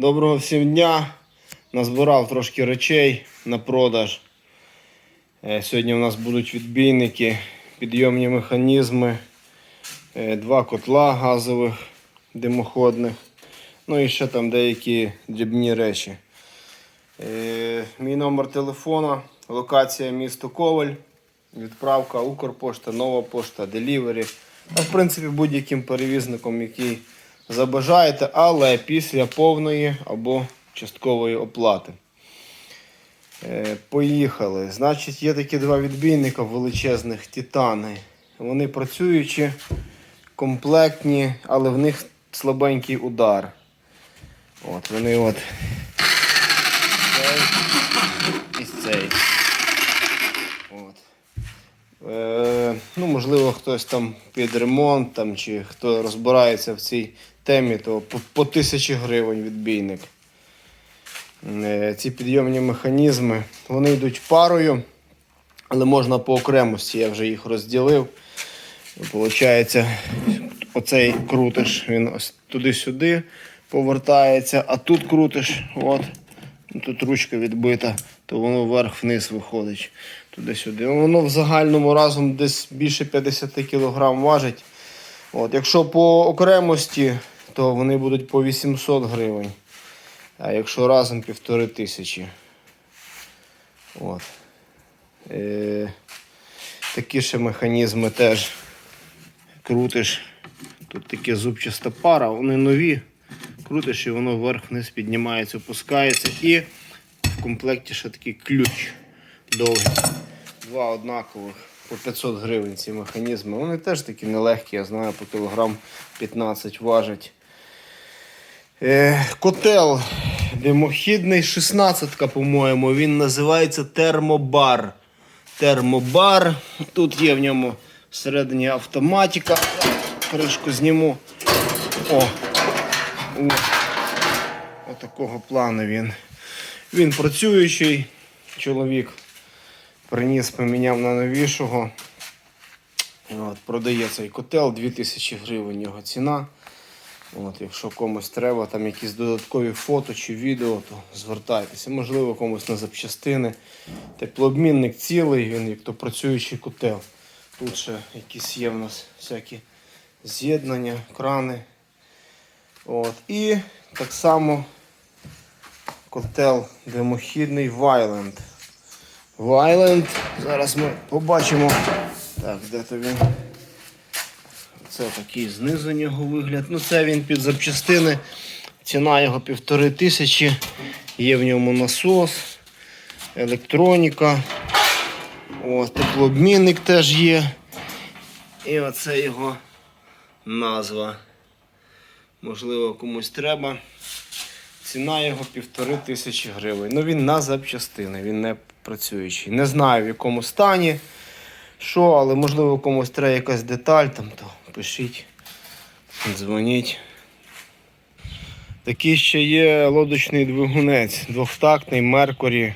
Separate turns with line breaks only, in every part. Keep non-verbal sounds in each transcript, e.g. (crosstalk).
Доброго всім дня. Назбирав трошки речей на продаж. Е, Сьогодні у нас будуть відбійники, підйомні механізми, е, два котла газових димоходних, ну і ще там деякі дрібні речі. Е, Мій номер телефона, локація місто Коваль, відправка Укрпошта, Нова пошта, Делівері. В принципі будь-яким перевізником, який забажаєте, але після повної або часткової оплати. Е, Поїхали. Значить, є такі два відбійника величезних титани. Вони працюючі, комплектні, але в них слабенький удар. От вони от. Цей і цей. От. Е, ну, можливо, хтось там під ремонт там, чи хто розбирається в цій темі, то по, по тисячі гривень відбійник. Е, ці підйомні механізми, вони йдуть парою, але можна по окремості, я вже їх розділив. Получається, оцей крутиш, він ось туди-сюди повертається, а тут крутиш, от, тут ручка відбита, то воно вверх-вниз виходить туди-сюди. Воно в загальному разом десь більше 50 кг важить. От, якщо по окремості, то вони будуть по 800 гривень. А якщо разом півтори тисячі. От. Е, такі ще механізми теж крутиш. Тут таке зубчаста пара, вони нові. Крутиш і воно вверх-вниз піднімається, опускається. І в комплекті ще такий ключ довгий. Два однакових по 500 гривень ці механізми. Вони теж такі нелегкі, я знаю, по кілограм 15 важать. Е, котел димохідний, 16-ка, по-моєму, він називається термобар. Термобар. Тут є в ньому всередині автоматика. Кришку зніму. О, о, отакого плану він. Він працюючий. Чоловік приніс, поміняв на новішого. От, продає цей котел 2000 гривень його ціна. От, якщо комусь треба там якісь додаткові фото чи відео, то звертайтеся. Можливо, комусь на запчастини. Теплообмінник цілий, він як то працюючий котел. Тут ще якісь є в нас всякі з'єднання, крани. От. І так само котел димохідний Вайленд. Вайленд. Зараз ми побачимо. Так, де то він? Це такий знизу нього вигляд. Ну це він під запчастини. Ціна його півтори тисячі. Є в ньому насос, електроніка. О, теплообмінник теж є. І оце його назва. Можливо, комусь треба. Ціна його півтори тисячі гривень. Ну він на запчастини, він не працюючий. Не знаю в якому стані. Що, але можливо комусь треба якась деталь, там, то пишіть, дзвоніть. Такий ще є лодочний двигунець, двохтактний Меркурі,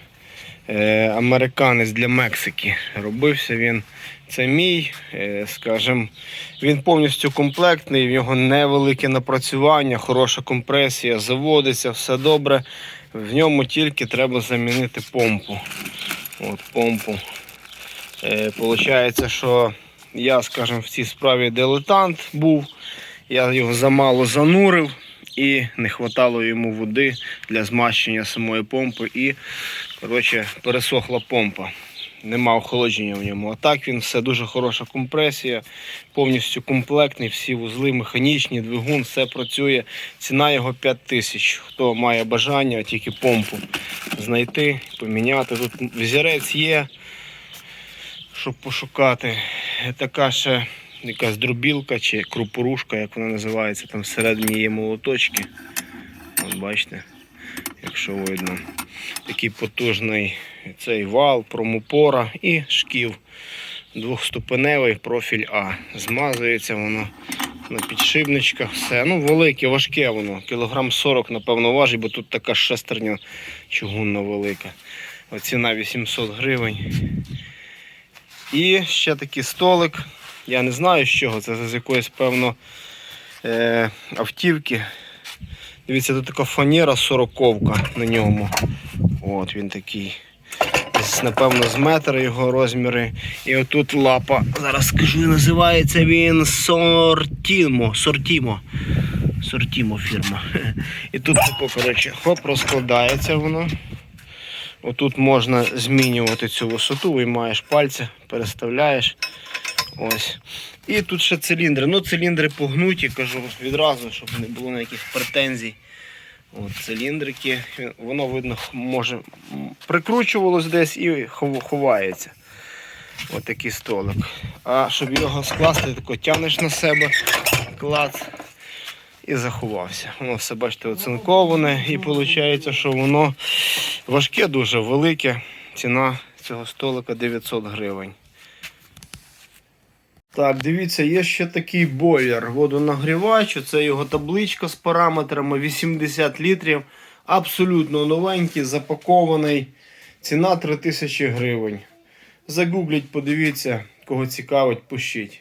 американець для Мексики. Робився він. Це мій, е, скажімо, він повністю комплектний, в нього невелике напрацювання, хороша компресія, заводиться, все добре. В ньому тільки треба замінити помпу. От помпу. Е, Получається, що я, скажімо, в цій справі дилетант був. Я його замало занурив і не вистачало йому води для змащення самої помпи. І коротше, пересохла помпа. Нема охолодження в ньому. А так він все дуже хороша компресія, повністю комплектний, всі вузли механічні, двигун, все працює. Ціна його 5 тисяч. Хто має бажання, тільки помпу знайти, поміняти. Тут візірець є щоб пошукати. Така ще якась дробілка чи крупорушка, як вона називається, там всередині є молоточки. От бачите, якщо видно. Такий потужний цей вал, промопора і шків. Двохступеневий профіль А. Змазується воно на підшипничках. Все. Ну, велике, важке воно. Кілограм 40, напевно, важить, бо тут така шестерня чугунна велика. Оціна 800 гривень. І ще такий столик. Я не знаю з чого, це з якоїсь, певно, е, автівки. Дивіться, тут така фанера сороковка на ньому. От він такий. Напевно, з метра його розміри. І отут лапа. Зараз скажу, називається він Сортімо. Сортімо. Сортімо фірма. (laughs) І тут тако, коротше, хоп, розкладається воно. Отут можна змінювати цю висоту, виймаєш пальці, переставляєш. Ось. І тут ще циліндри. Ну, циліндри погнуті, кажу відразу, щоб не було ніяких претензій. От, циліндрики, воно видно, може прикручувалось десь і хов- ховається. От такий столик. А щоб його скласти, тако тягнеш на себе, клац і заховався. Воно все, бачите, оцинковане, і виходить, що воно важке, дуже велике. Ціна цього столика 900 гривень. Так, дивіться, є ще такий бойлер водонагрівач. Це його табличка з параметрами 80 літрів. Абсолютно новенький, запакований. Ціна 3000 гривень. Загугліть, подивіться, кого цікавить, пишіть.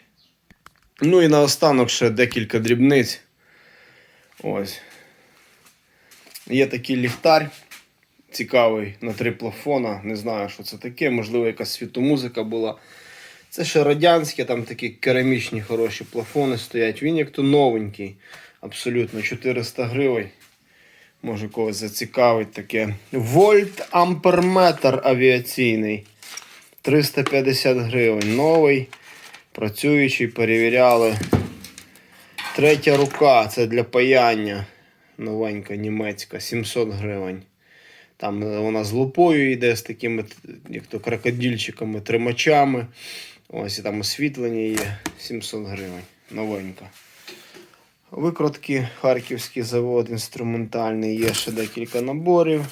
Ну і наостанок ще декілька дрібниць. Ось. Є такий ліхтар. Цікавий на три плафона. Не знаю, що це таке. Можливо, якась світомузика була. Це ще радянські, там такі керамічні хороші плафони стоять. Він як то новенький. Абсолютно 400 гривень. Може когось зацікавить таке. Вольт амперметр авіаційний. 350 гривень. Новий. Працюючий, перевіряли. Третя рука, це для паяння. Новенька німецька, 700 гривень. Там вона з лупою йде, з такими, як то крокодильчиками, тримачами. Ось і там освітлення є 700 гривень. Новенька. Викрутки, Харківський завод інструментальний, є ще декілька наборів.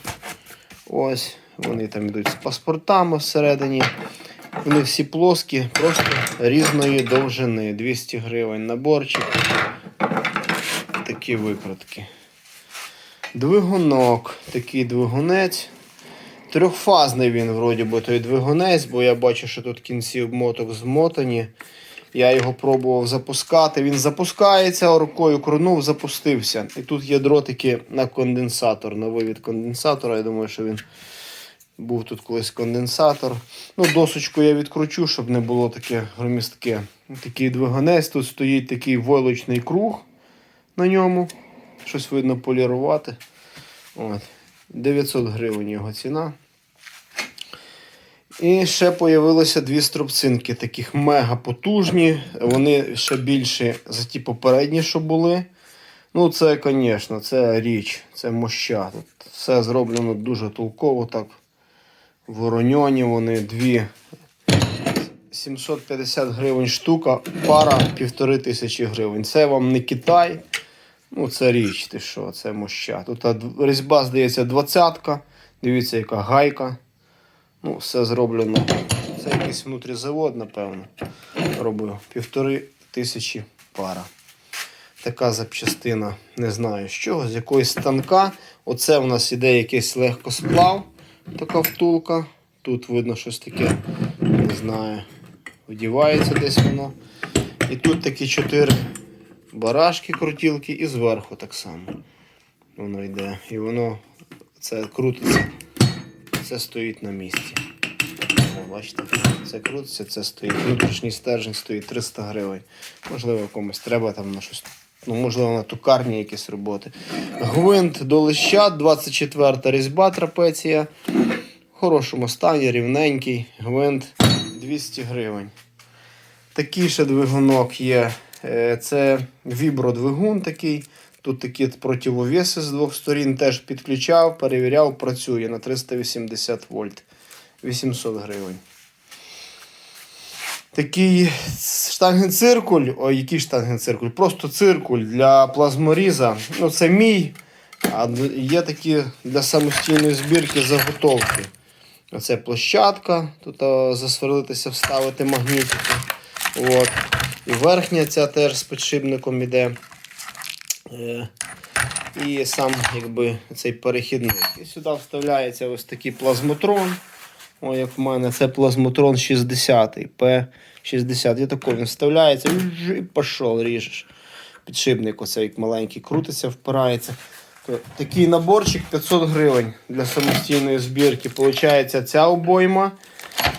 Ось, вони там йдуть з паспортами всередині. Вони всі плоскі, просто різної довжини. 200 гривень наборчик. Такі викрутки. Двигунок. Такий двигунець. Трьохфазний він, вроді би, той двигунець, бо я бачу, що тут кінці обмоток змотані. Я його пробував запускати. Він запускається, рукою крунув, запустився. І тут є дротики на конденсатор, на вивід конденсатора. Я думаю, що він був тут колись конденсатор. Ну, досочку я відкручу, щоб не було таке громістке. Такий двигунець, тут стоїть такий войлочний круг на ньому. Щось видно полірувати. От. 900 гривень його ціна. І ще появилося дві струбцинки, таких мега потужні. Вони ще більші за ті попередні, що були. Ну, це, звісно, це річ, це моща. Тут все зроблено дуже толково так. Вороньоні вони дві. 750 гривень штука, пара півтори тисячі гривень. Це вам не Китай. Ну, це річ, ти що, це моща. Тут різьба, здається, двадцятка. Дивіться, яка гайка. Ну, все зроблено. Це якийсь внутрізавод, напевно. Робив. Півтори тисячі пара. Така запчастина, не знаю з чого, з якоїсь станка. Оце в нас іде якийсь легкосплав, така втулка. Тут видно щось таке, не знаю. Вдівається десь воно. І тут такі чотири барашки, крутілки, і зверху так само. Воно йде. І воно це крутиться. Це стоїть на місці. О, бачите, це крутиться, це стоїть. Внутрішній стержень стоїть 300 гривень. Можливо, комусь треба там на щось. Ну, можливо, на тукарні якісь роботи. Гвинт до лища, 24 різьба трапеція. Хорошому стані, рівненький. Гвинт 200 гривень. Такий ще двигунок є. Е, Це вібродвигун такий. Тут такі противовеси з двох сторін теж підключав, перевіряв, працює на 380 вольт. 800 гривень. Такий штангенциркуль, ой, який штангенциркуль? Просто циркуль для плазморіза. Ну, це мій. А є такі для самостійної збірки заготовки. Оце площадка. Тут засверлитися, вставити магнітики. От. І верхня ця теж з підшипником іде. Е, І сам якби цей перехідник. І сюди вставляється ось такий плазмотрон. О, як в мене, це плазмотрон 60 P60. І тако він вставляється і пішов, ріжеш. Підшипник оцей маленький крутиться, впирається. Такий наборчик 500 гривень для самостійної збірки. Получається ця обойма,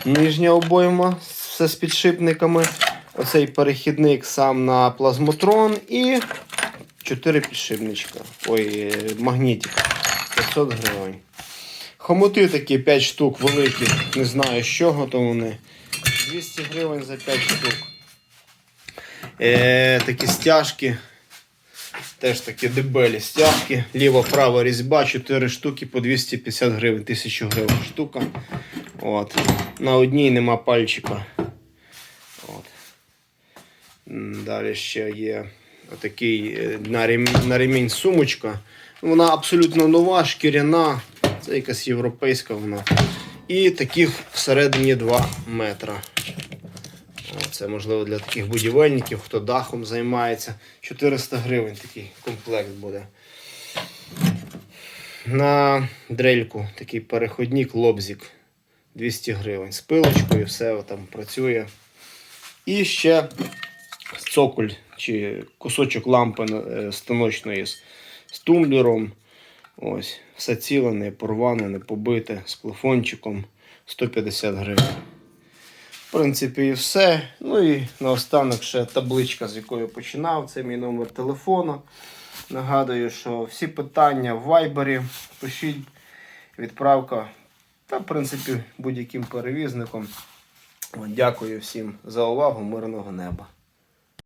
нижня обойма, все з підшипниками. Оцей перехідник сам на плазмотрон і 4 підшипничка. Ой, е, магнітик. 500 гривень. Хомути такі 5 штук великі. Не знаю з чого то вони. 200 гривень за 5 штук. Е, такі стяжки. Теж такі дебелі стяжки. Ліва-права різьба, 4 штуки по 250 гривень, 1000 гривень штука. От. На одній нема пальчика. От. Далі ще є отакий е, на ремінь, на ремінь сумочка. Вона абсолютно нова, шкіряна. Це якась європейська вона. І таких всередині 2 метра. Це можливо для таких будівельників, хто дахом займається. 400 гривень такий комплект буде. На дрельку такий переходник лобзик 200 гривень. З пилочкою все там працює. І ще цоколь чи кусочок лампи е, станочної з тумблером. Ось, все ціле, не порване, не побите, з плафончиком 150 гривень. В принципі, і все. Ну і наостанок ще табличка, з якої починав. Це мій номер телефону. Нагадую, що всі питання в вайбері пишіть, відправка та, в принципі, будь-яким перевізником. Дякую всім за увагу, мирного неба.